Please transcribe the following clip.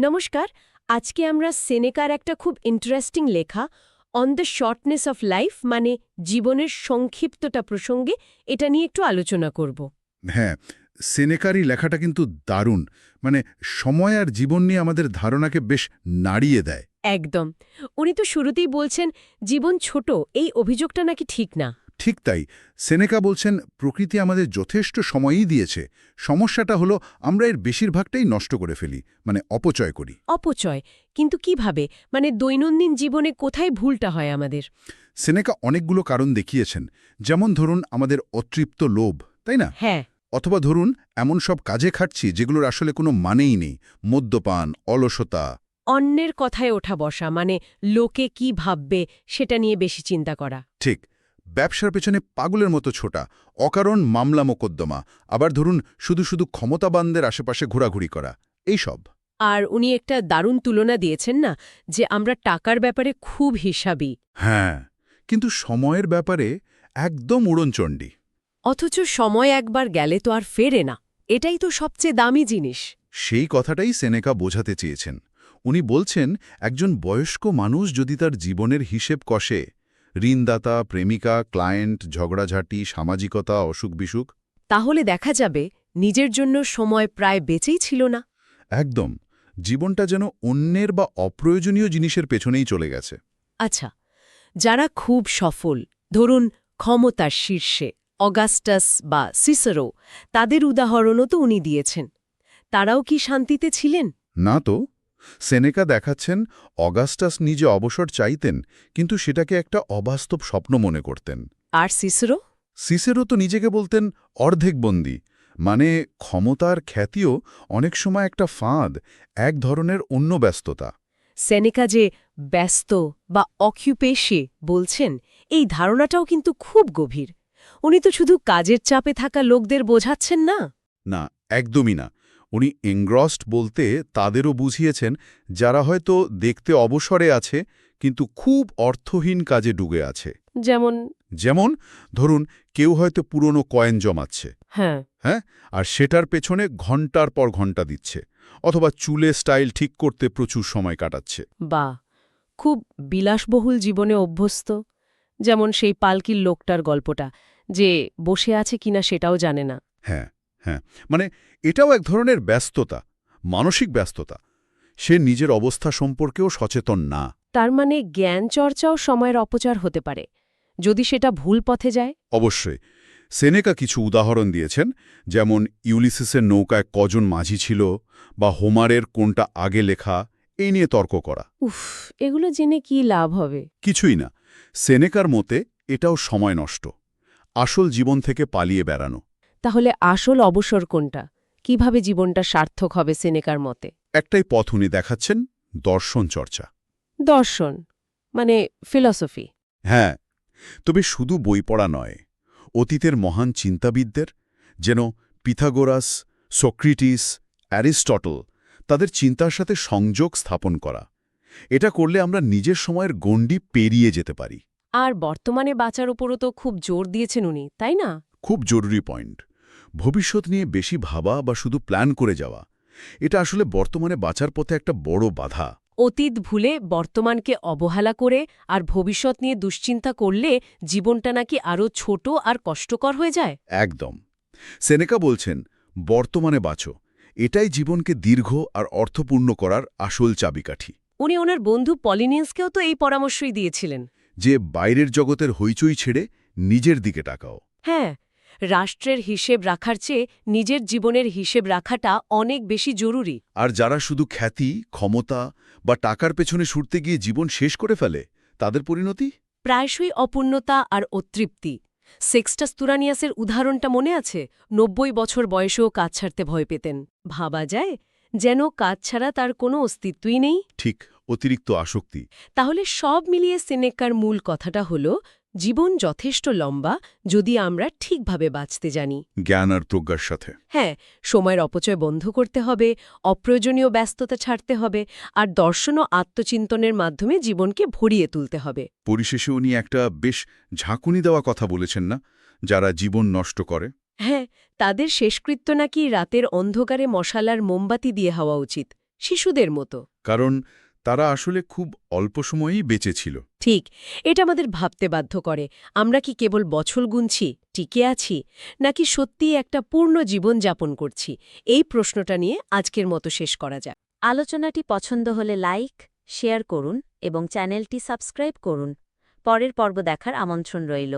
নমস্কার আজকে আমরা সেনেকার একটা খুব ইন্টারেস্টিং লেখা on the shortness of life মানে জীবনের সংক্ষিপ্ততা প্রসঙ্গে এটা নিয়ে একটু আলোচনা করব। হ্যাঁ সেনেকারই লেখাটা কিন্তু দারুণ। মানে সময় আর জীবন নিয়ে আমাদের ধারণাকে বেশ নাড়িয়ে দেয়। একদম। উনি তো শুরুতেই বলছেন জীবন ছোট এই অভিযোগটা নাকি ঠিক না? ঠিক তাই সেনেকা বলছেন প্রকৃতি আমাদের যথেষ্ট সময়ই দিয়েছে। সমস্যাটা হলো আমরা এর বেশিরভাগটাই নষ্ট করে ফেলি মানে অপচয় করি। অপচয়? কিন্তু কীভাবে? মানে দৈনন্দিন জীবনে কোথায় ভুলটা হয় আমাদের? সেনেকা অনেকগুলো কারণ দেখিয়েছেন। যেমন ধরুন আমাদের অতৃপ্ত লোভ তাই না? হ্যাঁ। অথবা ধরুন এমন সব কাজে খাটছি যেগুলোর আসলে কোনো মানেই নেই। মদ্যপান অলসতা। অন্যের কথায় ওঠা বসা মানে লোকে কি ভাববে সেটা নিয়ে বেশি চিন্তা করা। ঠিক। ব্যবসার পেছনে পাগলের মতো ছোটা অকারণ মামলা মোকদ্দমা আবার ধরুন শুধু শুধু ক্ষমতাবানদের আশেপাশে ঘোরাঘুরি করা এইসব আর উনি একটা দারুণ তুলনা দিয়েছেন না যে আমরা টাকার ব্যাপারে খুব হিসাবি। হ্যাঁ কিন্তু সময়ের ব্যাপারে একদম উড়নচণ্ডী। অথচ সময় একবার গেলে তো আর ফেরে না এটাই তো সবচেয়ে দামি জিনিস। সেই কথাটাই সেনেকা বোঝাতে চেয়েছেন। উনি বলছেন একজন বয়স্ক মানুষ যদি তার জীবনের হিসেব কষে ঋণদাতা প্রেমিকা ক্লায়েন্ট ঝগড়াঝাটি সামাজিকতা অসুখ বিসুখ তাহলে দেখা যাবে নিজের জন্য সময় প্রায় বেঁচেই ছিল না। একদম। জীবনটা যেন অন্যের বা অপ্রয়োজনীয় জিনিসের পেছনেই চলে গেছে। আচ্ছা যারা খুব সফল ধরুন ক্ষমতার শীর্ষে অগাস্টাস বা সিসরো তাদের উদাহরণও তো উনি দিয়েছেন। তারাও কি শান্তিতে ছিলেন? না তো। সেনেকা দেখাচ্ছেন অগাস্টাস নিজে অবসর চাইতেন কিন্তু সেটাকে একটা অবাস্তব স্বপ্ন মনে করতেন। আর সিসেরো? সিসেরো তো নিজেকে বলতেন অর্ধেকবন্দি মানে ক্ষমতার খ্যাতিও অনেক সময় একটা ফাঁদ এক ধরনের অন্য ব্যস্ততা। সেনেকা যে ব্যস্ত বা অকিউপেশে বলছেন এই ধারণাটাও কিন্তু খুব গভীর। উনি তো শুধু কাজের চাপে থাকা লোকদের বোঝাচ্ছেন না? না একদমই না। উনি এনগ্রস্ট বলতে তাদেরও বুঝিয়েছেন যারা হয়তো দেখতে অবসরে আছে কিন্তু খুব অর্থহীন কাজে ডুবে আছে। যেমন? যেমন ধরুন কেউ হয়তো পুরনো কয়েন জমাচ্ছে। হ্যাঁ। হ্যাঁ? আর সেটার পেছনে ঘণ্টার পর ঘণ্টা দিচ্ছে অথবা চুলে স্টাইল ঠিক করতে প্রচুর সময় কাটাচ্ছে। বা খুব বিলাসবহুল জীবনে অভ্যস্ত। যেমন সেই পালকির লোকটার গল্পটা যে বসে আছে কিনা সেটাও জানে না। হ্যাঁ। হ্যাঁ মানে এটাও এক ধরনের ব্যস্ততা মানসিক ব্যস্ততা। সে নিজের অবস্থা সম্পর্কেও সচেতন না। তার মানে জ্ঞান চর্চাও সময়ের অপচার হতে পারে। যদি সেটা ভুল পথে যায়? অবশ্যই। সেনেকা কিছু উদাহরণ দিয়েছেন যেমন ইউলিসিসের নৌকায় কজন মাঝি ছিল বা হোমারের কোনটা আগে লেখা এই নিয়ে তর্ক করা। উফ এগুলো জেনে কি লাভ হবে? কিছুই না। সেনেকার মতে এটাও সময় নষ্ট। আসল জীবন থেকে পালিয়ে বেড়ানো। তাহলে আসল অবসর কোনটা? কীভাবে জীবনটা সার্থক হবে সেনেকার মতে? একটাই পথ উনি দেখাচ্ছেন দর্শন চর্চা। দর্শন মানে ফিলসফি। হ্যাঁ তবে শুধু বই পড়া নয় অতীতের মহান চিন্তাবিদদের যেন পিথাগোরাস সক্রিটিস অ্যারিস্টটল তাদের চিন্তার সাথে সংযোগ স্থাপন করা। এটা করলে আমরা নিজের সময়ের গণ্ডি পেরিয়ে যেতে পারি। আর বর্তমানে বাঁচার উপরও তো খুব জোর দিয়েছেন উনি তাই না? খুব জরুরি পয়েন্ট। ভবিষ্যৎ নিয়ে বেশি ভাবা বা শুধু প্ল্যান করে যাওয়া এটা আসলে বর্তমানে বাঁচার পথে একটা বড় বাধা। অতীত ভুলে বর্তমানকে অবহেলা করে আর ভবিষ্যৎ নিয়ে দুশ্চিন্তা করলে জীবনটা নাকি আরও ছোট আর কষ্টকর হয়ে যায়? একদম। সেনেকা বলছেন বর্তমানে বাঁচো। এটাই জীবনকে দীর্ঘ আর অর্থপূর্ণ করার আসল চাবিকাঠি। উনি ওনার বন্ধু পলিনিয়ান্সকেও তো এই পরামর্শই দিয়েছিলেন। যে বাইরের জগতের হইচই ছেড়ে নিজের দিকে টাকাও হ্যাঁ রাষ্ট্রের হিসেব রাখার চেয়ে নিজের জীবনের হিসেব রাখাটা অনেক বেশি জরুরি। আর যারা শুধু খ্যাতি ক্ষমতা বা টাকার পেছনে ছুটতে গিয়ে জীবন শেষ করে ফেলে তাদের পরিণতি? প্রায়শই অপূর্ণতা আর অতৃপ্তি। সেক্সটাস তুরানিয়াসের উদাহরণটা মনে আছে? নব্বই বছর বয়সেও কাজ ছাড়তে ভয় পেতেন। ভাবা যায় যেন কাজ ছাড়া তার কোনো অস্তিত্বই নেই। ঠিক অতিরিক্ত আসক্তি। তাহলে সব মিলিয়ে সেনেকার মূল কথাটা হল জীবন যথেষ্ট লম্বা যদি আমরা ঠিকভাবে বাঁচতে জানি। জ্ঞান আর প্রজ্ঞার সাথে। হ্যাঁ সময়ের অপচয় বন্ধ করতে হবে অপ্রয়োজনীয় ব্যস্ততা ছাড়তে হবে আর দর্শন ও আত্মচিন্তনের মাধ্যমে জীবনকে ভরিয়ে তুলতে হবে। পরিশেষে উনি একটা বেশ ঝাঁকুনি দেওয়া কথা বলেছেন না? যারা জীবন নষ্ট করে। হ্যাঁ তাদের শেষকৃত্য নাকি রাতের অন্ধকারে মশালার মোমবাতি দিয়ে হওয়া উচিত শিশুদের মতো। কারণ তারা আসলে খুব অল্প সময়েই বেঁচে ছিল। ঠিক এটা আমাদের ভাবতে বাধ্য করে। আমরা কি কেবল বছর গুনছি টিকে আছি নাকি সত্যিই একটা পূর্ণ জীবন যাপন করছি? এই প্রশ্নটা নিয়ে আজকের মতো শেষ করা যাক। আলোচনাটি পছন্দ হলে লাইক শেয়ার করুন এবং চ্যানেলটি সাবস্ক্রাইব করুন। পরের পর্ব দেখার আমন্ত্রণ রইল।